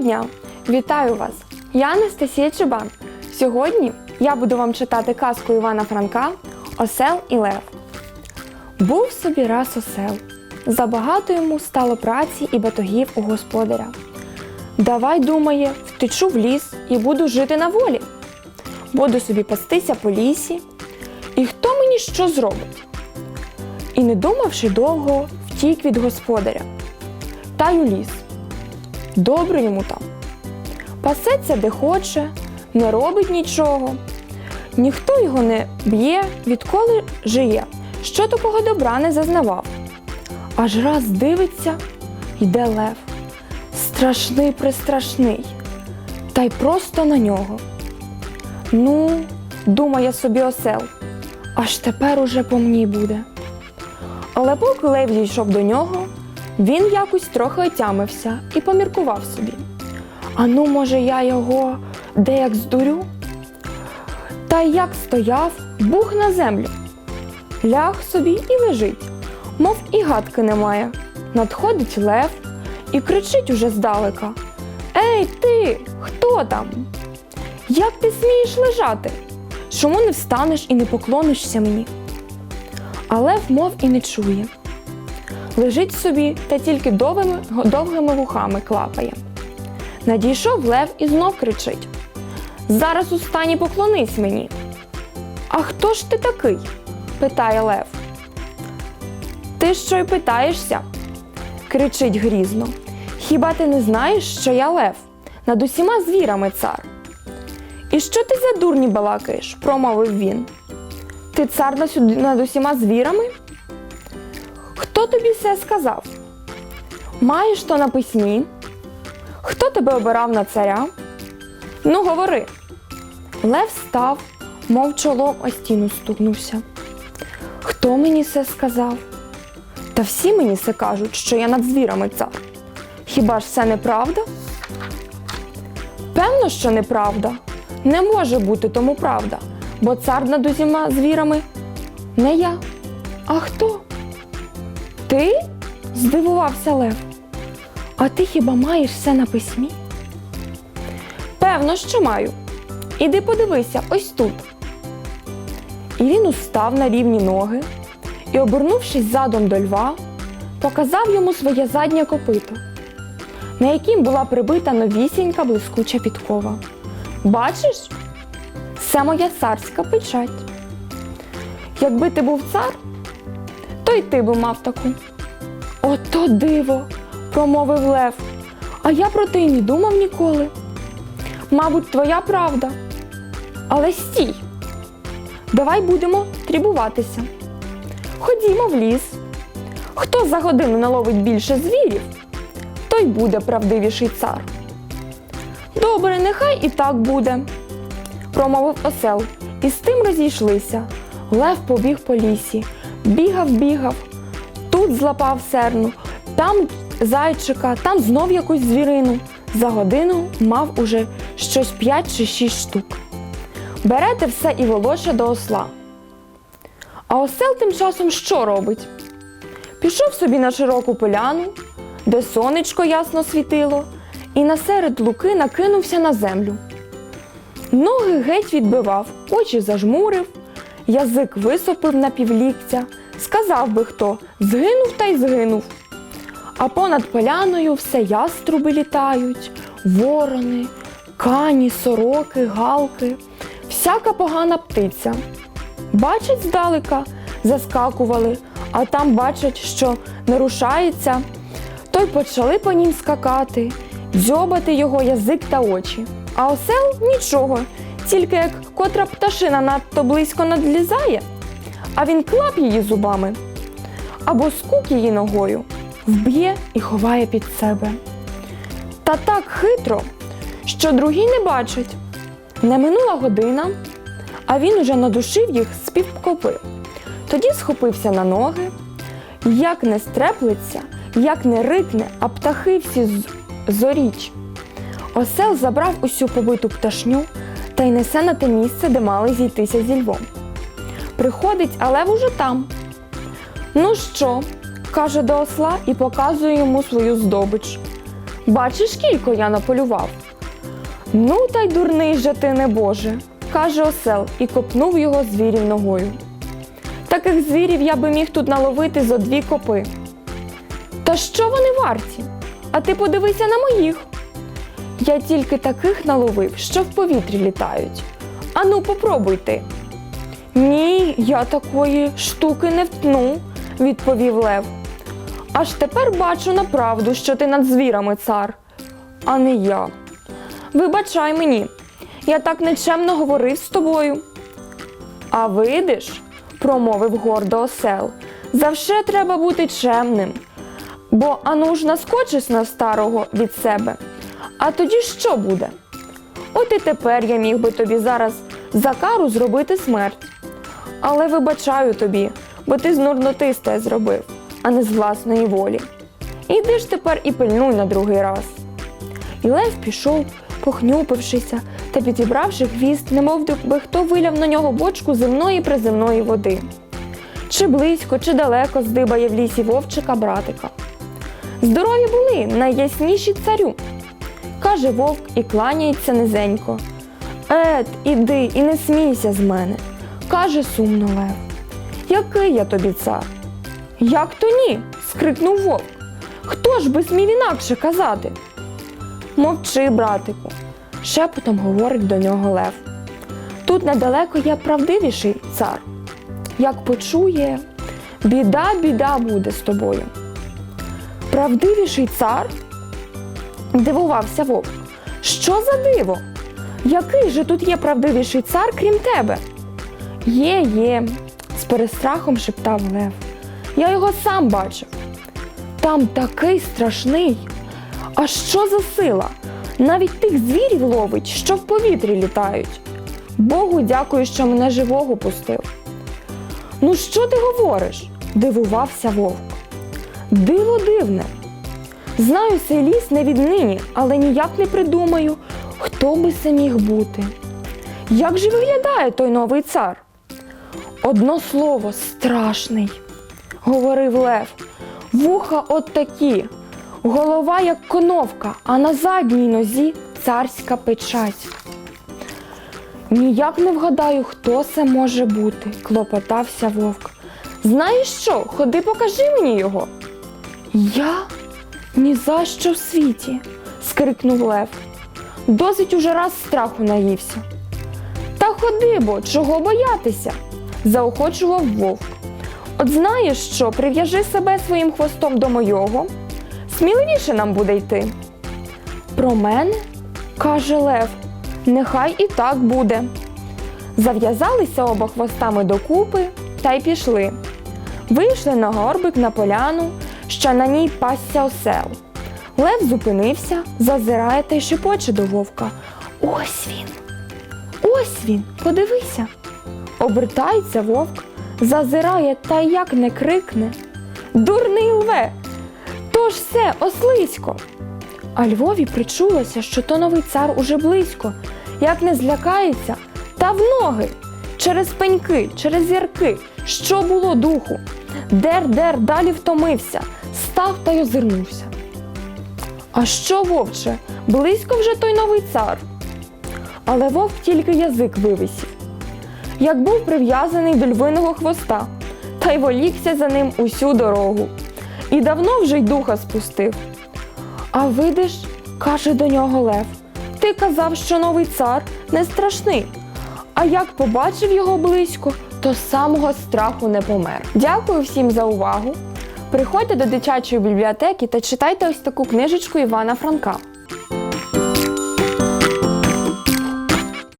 дня! Вітаю вас! Я Анастасія Чебан. Сьогодні я буду вам читати казку Івана Франка Осел і Лев. Був собі раз осел. Забагато йому стало праці і батогів у господаря. Давай, думає, втечу в ліс і буду жити на волі. Буду собі пастися по лісі, і хто мені що зробить? І не думавши довго, втік від господаря. Та й у ліс. Добре йому там. Пасеться де хоче, не робить нічого. Ніхто його не б'є, відколи жиє, що такого добра не зазнавав. Аж раз дивиться, йде лев. Страшний пристрашний, та й просто на нього. Ну, думає собі осел, аж тепер уже по мені буде. Але поки лев дійшов до нього, він якось трохи отямився і поміркував собі. А ну, може, я його деяк здурю? Та як стояв, бух на землю. Ляг собі і лежить, мов і гадки немає. Надходить лев і кричить уже здалека: Ей, ти, хто там? Як ти смієш лежати? Чому не встанеш і не поклонишся мені? А лев мов і не чує. Лежить собі та тільки довгими, довгими вухами клапає. Надійшов лев і знов кричить: Зараз устань і поклонись мені. А хто ж ти такий? питає лев. Ти що й питаєшся? кричить грізно. Хіба ти не знаєш, що я лев? Над усіма звірами цар. І що ти за дурні балакаєш? промовив він. Ти цар над усіма звірами? Хто тобі це сказав? Маєш то на письмі? Хто тебе обирав на царя? Ну, говори. Лев став, мов чолом о стіну стукнувся. Хто мені це сказав? Та всі мені це кажуть, що я над звірами цар. Хіба ж це неправда? Певно, що неправда. Не може бути тому правда, бо цар над усіма звірами не я. А хто? Ти? здивувався Лев. А ти хіба маєш все на письмі? Певно, що маю. Іди подивися ось тут. І він устав на рівні ноги і, обернувшись задом до льва, показав йому своє заднє копито, на яким була прибита новісінька блискуча підкова. Бачиш? Це моя царська печать. Якби ти був цар, то й ти би мав таку. Ото диво, промовив Лев. А я про те й не думав ніколи. Мабуть, твоя правда. Але стій. Давай будемо трібуватися. Ходімо в ліс. Хто за годину наловить більше звірів, той буде правдивіший цар. Добре, нехай і так буде, промовив осел, і з тим розійшлися. Лев побіг по лісі, бігав, бігав, тут злапав серну, там зайчика, там знов якусь звірину. За годину мав уже щось п'ять чи шість штук. Берете все і волоче до осла. А осел тим часом що робить? Пішов собі на широку поляну, де сонечко ясно світило, і насеред луки накинувся на землю. Ноги геть відбивав, очі зажмурив, язик висопив на півліктя, сказав би хто, згинув та й згинув. А понад поляною все яструби літають, ворони, кані, сороки, галки, всяка погана птиця. Бачить здалека, заскакували, а там бачать, що не рушається, то й почали по нім скакати, дзьобати його язик та очі. А осел нічого, тільки як котра пташина надто близько надлізає, а він клап її зубами або скук її ногою, вб'є і ховає під себе. Та так хитро, що другі не бачать. Не минула година, а він уже надушив їх з півкопи. Тоді схопився на ноги, як не стреплеться, як не рикне, а птахи всі зоріч. Осел забрав усю побиту пташню та й несе на те місце, де мали зійтися зі львом. Приходить, а лев уже там. Ну що? каже до осла і показує йому свою здобич. Бачиш, кілько я наполював. Ну, та й дурний же ти не Боже, каже осел і копнув його звірів ногою. Таких звірів я би міг тут наловити зо дві копи. Та що вони варті? А ти подивися на моїх. Я тільки таких наловив, що в повітрі літають. Ану, попробуй ти. Ні, я такої штуки не втну, відповів Лев. Аж тепер бачу на правду, що ти над звірами цар, а не я. Вибачай мені, я так нечемно говорив з тобою. А видиш, промовив гордо осел, завше треба бути чемним. Бо ану ж наскочиш на старого від себе. А тоді що буде? От і тепер я міг би тобі зараз за кару зробити смерть. Але вибачаю тобі, бо ти з нурноти сте зробив, а не з власної волі. Іди ж тепер і пильнуй на другий раз. І Лев пішов, похнюпившися та підібравши хвіст, немов би хто виляв на нього бочку земної приземної води. Чи близько, чи далеко здибає в лісі вовчика братика. Здорові були найясніші царю, каже вовк і кланяється низенько. Ет, іди і не смійся з мене, каже сумно Лев. Який я тобі цар? Як то ні? скрикнув вовк. Хто ж би смів інакше казати? Мовчи, братику, шепотом говорить до нього Лев. Тут недалеко є правдивіший цар. Як почує, біда, біда буде з тобою. Правдивіший цар? Дивувався вовк. Що за диво? Який же тут є правдивіший цар, крім тебе? Є, є, з перестрахом шептав Лев. Я його сам бачив. Там такий страшний. А що за сила? Навіть тих звірів ловить, що в повітрі літають. Богу дякую, що мене живого пустив. Ну, що ти говориш? дивувався вовк. Диво дивне. Знаю цей ліс не віднині, але ніяк не придумаю, хто би це міг бути. Як же виглядає той новий цар? Одно слово страшний, говорив Лев. Вуха от такі, голова як коновка, а на задній нозі царська печать. Ніяк не вгадаю, хто це може бути, клопотався вовк. Знаєш що? Ходи покажи мені його. Я ні за що в світі, скрикнув Лев. Досить уже раз страху наївся. Та ходи бо, чого боятися? заохочував вовк. От знаєш що, прив'яжи себе своїм хвостом до мойого, сміливіше нам буде йти. Про мене? каже Лев, нехай і так буде. Зав'язалися оба хвостами докупи та й пішли. Вийшли на горбик на поляну, що на ній пасся осел. Лев зупинився, зазирає та й шепоче до вовка. Ось він. Ось він, подивися. Обертається вовк, зазирає та як не крикне. Дурний лве! То ж все, ослисько. А Львові причулося, що то новий цар уже близько, як не злякається, та в ноги, через пеньки, через ярки, що було духу. Дер-дер далі втомився, став та й озирнувся. А що, вовче, близько вже той новий цар? Але вовк тільки язик вивисів. Як був прив'язаний до львиного хвоста, та й волікся за ним усю дорогу. І давно вже й духа спустив. А видиш, каже до нього Лев, ти казав, що новий цар не страшний. А як побачив його близько, то самого страху не помер. Дякую всім за увагу. Приходьте до дитячої бібліотеки та читайте ось таку книжечку Івана Франка.